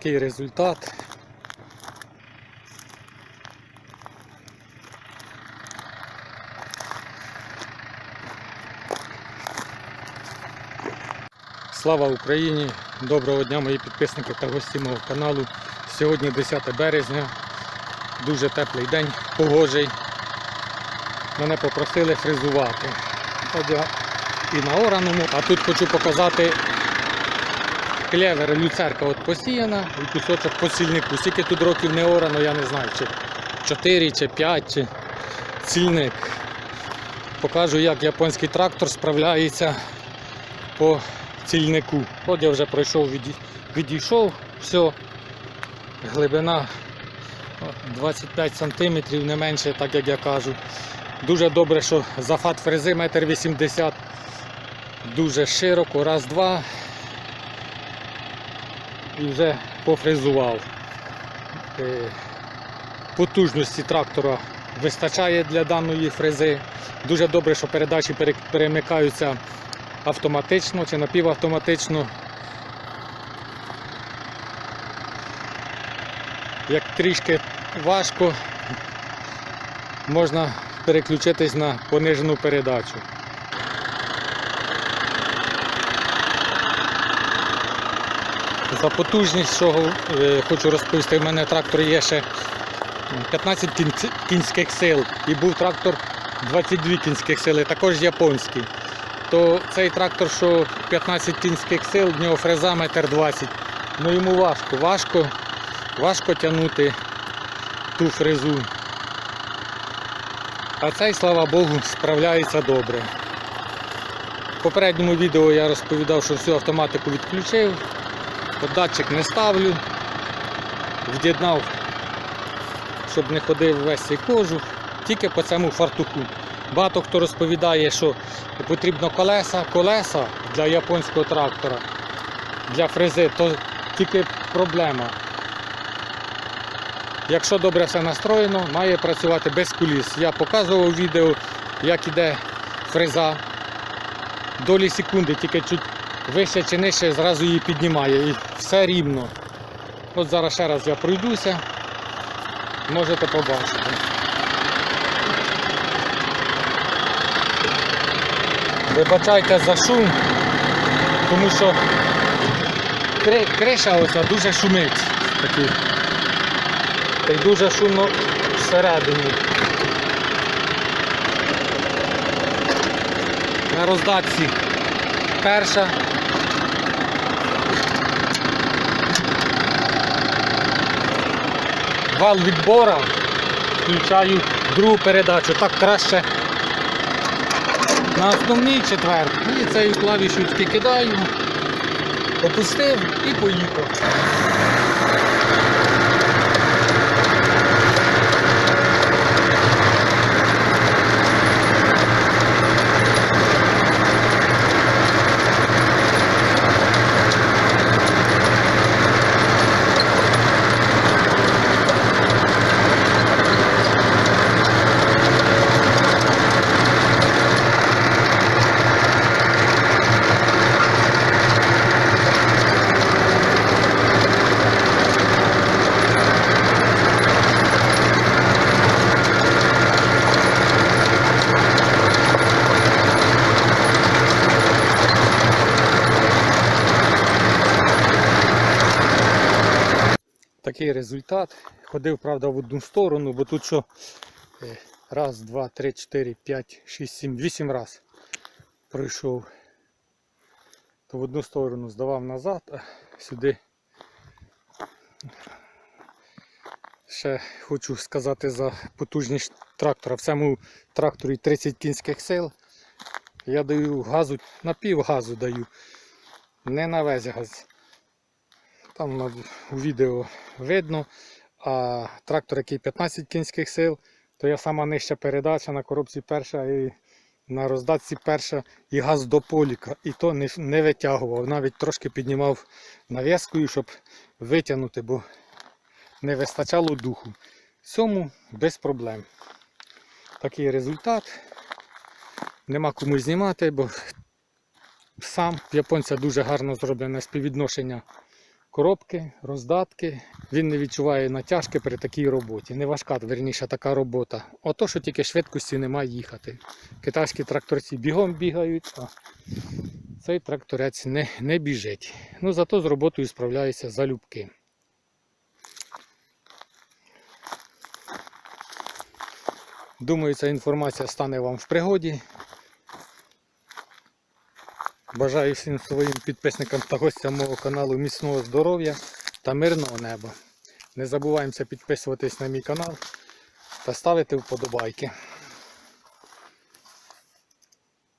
такий результат. Слава Україні! Доброго дня мої підписники та гості мого каналу. Сьогодні 10 березня, дуже теплий день, погожий. Мене попросили я і на ораному, а тут хочу показати клевер люцерка от посіяна і кусочок по сільнику. Скільки тут років не орано, я не знаю, чи 4 чи 5 чи сільник. Покажу, як японський трактор справляється по цільнику. От я вже пройшов, відійшов, все, глибина 25 см, не менше, так як я кажу. Дуже добре, що зафат фрези 1,80 м. Дуже широко, раз, два. І вже пофрезував. Е, Потужності трактора вистачає для даної фрези. Дуже добре, що передачі перемикаються автоматично чи напівавтоматично. Як трішки важко, можна переключитись на понижену передачу. За потужність, що е, хочу розповісти, в мене трактор є ще 15 кінських сил і був трактор 22 кінських сили, також японський. То цей трактор, що 15 кінських сил, в нього фреза метр 20. Ну йому важко, важко, важко тягнути ту фрезу. А цей, слава Богу, справляється добре. В попередньому відео я розповідав, що всю автоматику відключив, от датчик не ставлю, від'єднав, щоб не ходив весь цей кожух, тільки по цьому фартуху. Багато хто розповідає, що потрібно колеса, колеса для японського трактора, для фрези, то тільки проблема. Якщо добре все настроєно, має працювати без куліс. Я показував відео, як іде фреза. Долі секунди, тільки чуть вище чи нижче, зразу її піднімає і все рівно. От зараз ще раз я пройдуся, можете побачити. Вибачайте за шум, тому що криша оця дуже шумить. Такий. Та дуже шумно всередині. На роздатці перша. Вал відбора. Включаю другу передачу. Так краще на основний четвер. І цією клавішою кидаю, опустив і поїхав. Такий результат. Ходив, правда, в одну сторону, бо тут що е, раз, два, три, чотири, п'ять, шість, сім, вісім раз пройшов. То в одну сторону здавав назад, а сюди. Ще хочу сказати за потужність трактора. В цьому тракторі 30 кінських сил. Я даю газу, на пів газу даю, не на весь газ. Там у відео видно, а трактор, який 15 кінських сил, то я сама нижча передача на коробці перша і на роздатці перша і газ до поліка. І то не, не витягував, навіть трошки піднімав нав'язкою, щоб витягнути, бо не вистачало духу. Цьому без проблем. Такий результат. Нема кому знімати, бо сам в японця дуже гарно зроблене співвідношення коробки, роздатки. Він не відчуває натяжки при такій роботі. Не важка, верніше, така робота. Ото, що тільки швидкості немає їхати. Китайські тракторці бігом бігають, а цей тракторець не, не біжить. Ну, зато з роботою справляється залюбки. Думаю, ця інформація стане вам в пригоді. Бажаю всім своїм підписникам та гостям мого каналу міцного здоров'я та мирного неба. Не забуваємося підписуватись на мій канал та ставити вподобайки.